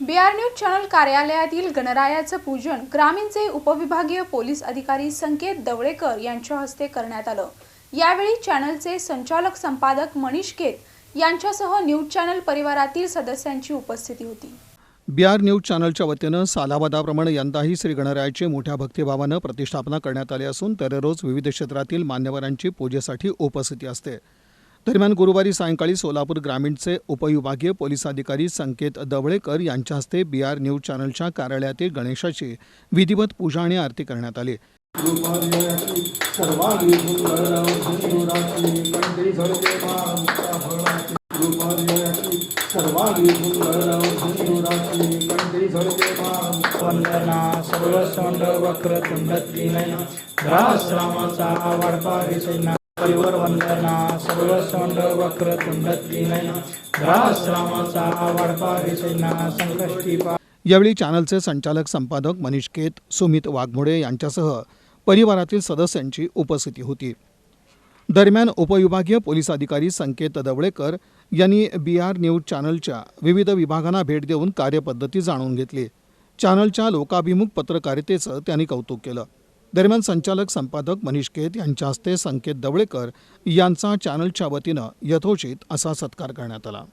B R news channel कार्यालयातील गणरायाचं पूजन ग्रामीणचे उपविभागीय पोलीस अधिकारी संकेत दवळेकर यांच्या हस्ते करण्यात आलं. यावेळी चॅनलचे संचालक संपादक मनीष केत यांच्यासह न्यूज चॅनल परिवारातील सदस्यांची उपस्थिती होती. बिहार न्यूज चॅनलच्या वतीनं सालावादाप्रमाणे यंदाही श्री गणरायाची मोठ्या भक्तिभावानं प्रतिष्ठापना करण्यात आली असून दररोज विविध क्षेत्रातील मान्यवरांची पूजेसाठी उपस्थिती असते. दरम्यान गुरुवारी सायंकाळी सोलापूर ग्रामीणचे उपविभागीय पोलीस अधिकारी संकेत दवळेकर यांच्या हस्ते बी आर न्यूज चॅनलच्या कार्यालयातील गणेशाची विधिवत पूजा आणि आरती करण्यात आली. परिवर वंदना यावेळी चॅनलचे संचालक संपादक मनीष केत सुमित वाघमोडे यांच्यासह परिवारातील सदस्यांची उपस्थिती होती. दरम्यान उपविभागीय पोलीस अधिकारी संकेत दवळेकर यांनी बी आर न्यूज चॅनलच्या विविध विभागांना भेट देऊन कार्यपद्धती जाणून घेतली. चॅनलच्या लोकाभिमुख पत्रकारितेचं त्यांनी कौतुक केलं. दरम्यान संचालक संपादक मनीष केत यांच्या हस्ते संकेत दवळेकर यांचा चॅनलच्या वतीनं यथोचित असा सत्कार करण्यात आला.